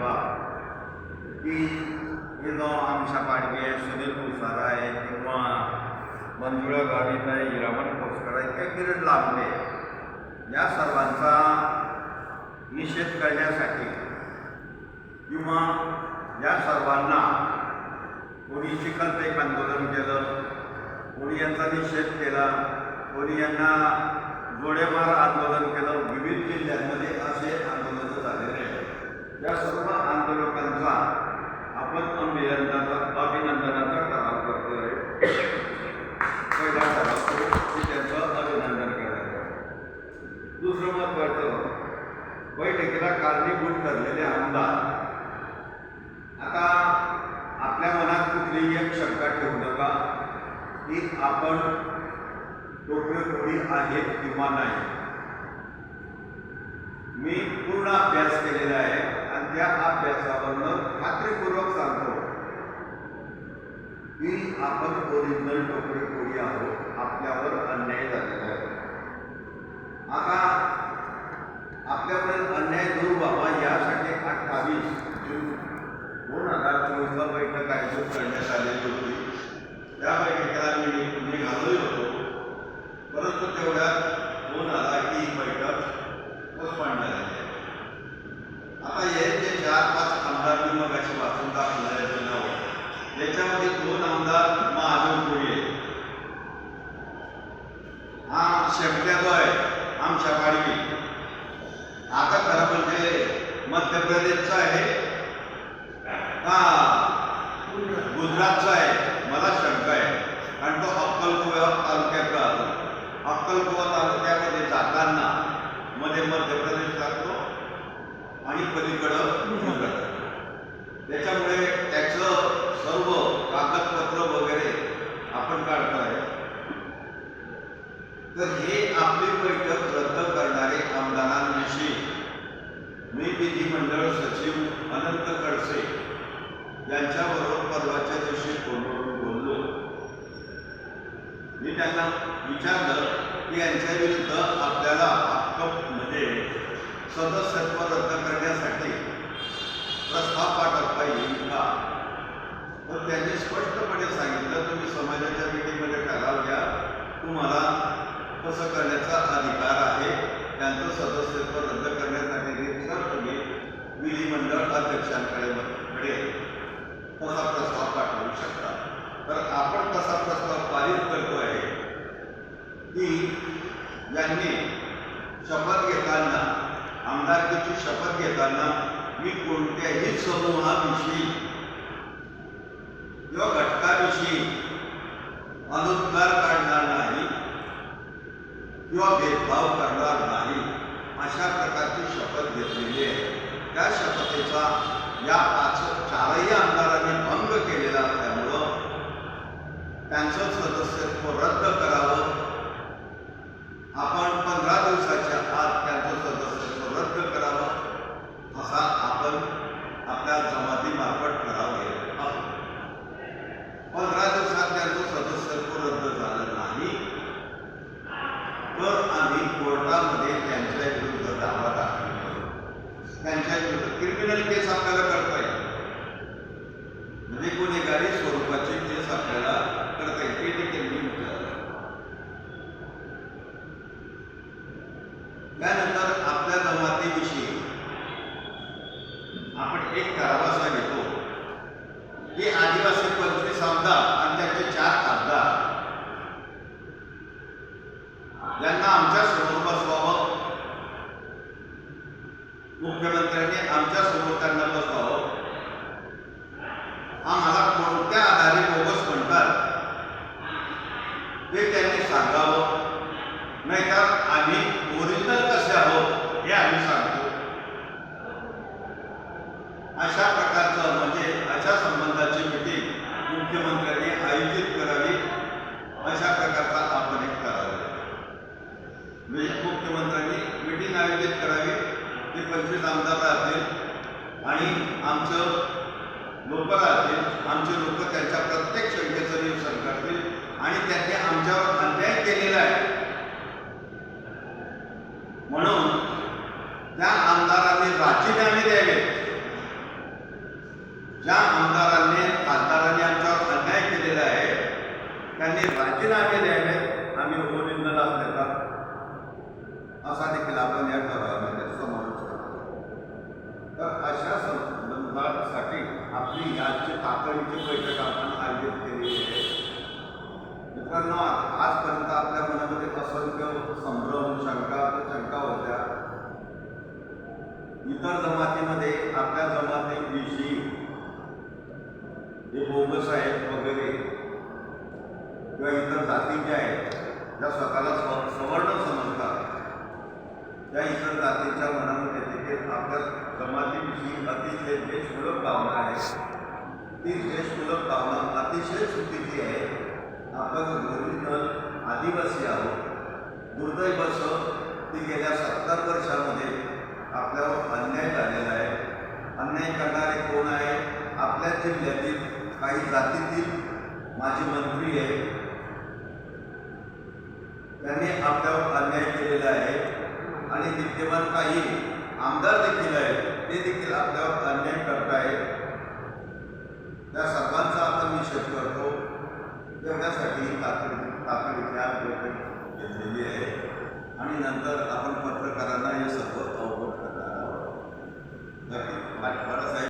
संदर्भात की हे आमच्या पाडगे सुनील कुसारा आहे किंवा मंजुळा गावित आहे हिरामण खोसकर आहे किंवा किरण लांबे या सर्वांचा निषेध करण्यासाठी किंवा या सर्वांना कोणी चिखलपेक आंदोलन केलं कोणी यांचा निषेध केला कोणी यांना जोडेमार आंदोलन केलं विविध जिल्ह्यांमध्ये असे आंदोलन या सर्व आंदोलकांचा आपण अभिनंदनाचा अभिनंदनाचा ठराव करतोय. पहिला ठराव की त्यांचं अभिनंदन करायचं. दुसरं महत्वाचं बैठकीला कारणीभूत ठरलेले आमदार. आता आपल्या मनात कुठलीही एक शंका ठेवू नका की आपण टोपरेखोडी आहेत किंवा नाही. मी पूर्ण अभ्यास केलेला आहे आणि त्या अभ्यासावरनं खात्रीपूर्वक सांगतो की आपण ओरिजिनल टोपरेखोडी आहोत आपल्यावर अन्याय झालेला आहे आता आपल्यावर अन्याय दूर व्हावा यासाठी अठ्ठावीस जून दोन हजार चोवीसला बैठक आयोजित करण्यात आलेली होती त्या बैठकीला मी निघालोही होतो परंतु तेवढ्यात फोन आला की ही बैठक पोस्टपॉन झालेली आहे आता हे जे चार पाच आमदार मी मग अशी वाचून टाकलं याचं नाव त्याच्यामध्ये दोन आमदार महादेव कोळी आहेत हा शेपट्या जो आहे आमच्या पाडवी आता खरं म्हणजे मध्य प्रदेशचा आहे का गुजरातचा आहे. मला शंका आहे. कारण तो अक्कलकुवा तालुक्यात राहतो. अक्कलकुवा तालुक्यामध्ये जाताना मध्ये मध्य प्रदेश लागतो आणि पलीकडं गुजरात त्याच्यामुळे त्याचं सर्व कागदपत्र वगैरे आपण काढतोय. तर हे आपली बैठक रद्द करणारे आमदारांविषयी मी विधिमंडळ सचिव अनंत त्यांना विचारलं की यांच्या विरुद्ध आपल्याला हक्क म्हणजे सदस्यत्व रद्द करण्यासाठी प्रस्ताव पाठवता येईल का? तर त्यांनी स्पष्टपणे सांगितलं तुम्ही समाजाच्या मीटिंगमध्ये ठराव घ्या. तुम्हाला तसं करण्याचा अधिकार आहे त्यांचं सदस्यत्व रद्द करण्यासाठी रितसर तुम्ही विधिमंडळ अध्यक्षांकडे कडे तसा प्रस्ताव पाठवू शकता. तर आपण तसा प्रस्ताव पारित करतो आहे की यांनी शपथ घेताना आमदारकीची शपथ घेताना मी कोणत्याही समूहाविषयी किंवा घटकाविषयी अनुद्गार काढणार नाही किंवा भेदभाव करणार नाही अशा प्रकारची शपथ घेतलेली आहे. त्या शपथेचा या पाच चारही आमदारांनी भंग केलेला असल्यामुळं त्यांचं सदस्यत्व रद्द करावं आपण पंधरा दिवसाच्या आत त्यांचं सदस्यत्व रद्द करावं असा आपण आपल्या जमातीमार्फत ठराव घेत आहोत पंधरा दिवसात त्यांचं सदस्यत्व रद्द झालं नाही तर आम्ही कोर्टामध्ये त्यांच्या विरुद्ध दावा दाखल करू त्यांच्या विरुद्ध क्रिमिनल केस आपल्याला करता येईल. म्हणजे गुन्हेगारी स्वरूपाची म्हणजे केस आपल्याला करता येईल. ते देखील मी विचारलं. त्यानंतर आपल्या जमातीविषयी आपण एक करावासा घेतो की आदिवासी पंचवीस आमदार आणि त्यांचे चार खासदार यांना आमच्यासमोर बसवावं मुख्यमंत्र्यांनी आमच्यासमोर त्यांना बसवावं आम्हाला कोणत्या आधारे बोगस म्हणतात ते त्यांनी सांगावं नाहीतर आम्ही ओरिजिनल कसे आहोत हे आम्ही सांगतो अशा प्रकारचं म्हणजे अशा संबंधाची मिटिंग मुख्यमंत्र्यांनी आयोजित करावी अशा प्रकारचा आपण एक करावा म्हणजे मुख्यमंत्र्यांनी मिटिंग करावी ते पंचवीस आमदार राहतील आणि आमचं लोक राहतील आमचे लोक त्यांच्या प्रत्येक शंकेचं निरसन करतील आणि त्यांनी आमच्यावर अन्याय केलेला आहे. म्हणून त्या आमदारांनी राजीनामे द्यावे ज्या आमदारांनी खासदारांनी आमच्यावर अन्याय केलेला आहे त्यांनी राजीनामे द्यावे आम्ही उपनिंदनास देतात असा देखील आपण या ठरावामध्ये समावेश करतो. तर अशा संबंधासाठी आपली याची तातडीची बैठक आपण आयोजित केलेली आहे. मित्रांनो आजपर्यंत आपल्या मनामध्ये असंख्य संभ्रम शंका शंका होत्या. इतर जमातीमध्ये आपल्या जमातीविषयी जे बोगस आहेत वगैरे किंवा इतर जाती ज्या आहेत ज्या स्वतःला स्व सवर्ण समजतात. या इतर जातीच्या मनामध्ये देखील आपल्या जमातीविषयी अतिशय देशमुलक भावना आहे. ती देशमुलक भावना अतिशय चुकीची आहे. आपण ओरिजिनल आदिवासी आहोत. दुर्दैवाचं ती गेल्या सत्तर वर्षामध्ये आपल्यावर अन्याय झालेला आहे. अन्याय करणारे कोण आहे? आपल्या जिल्ह्यातील काही जातीतील माजी मंत्री आहे त्यांनी आपल्यावर अन्याय केलेला आहे आणि विद्यमान काही आमदार देखील आहेत ते देखील आपल्यावर अन्याय करतायत त्या सर्वांचा आपण निषेध करतो एवढ्यासाठी तातडी तातडीची आज बैठक घेतलेली आहे. आणि नंतर आपण पत्रकारांना हे सर्व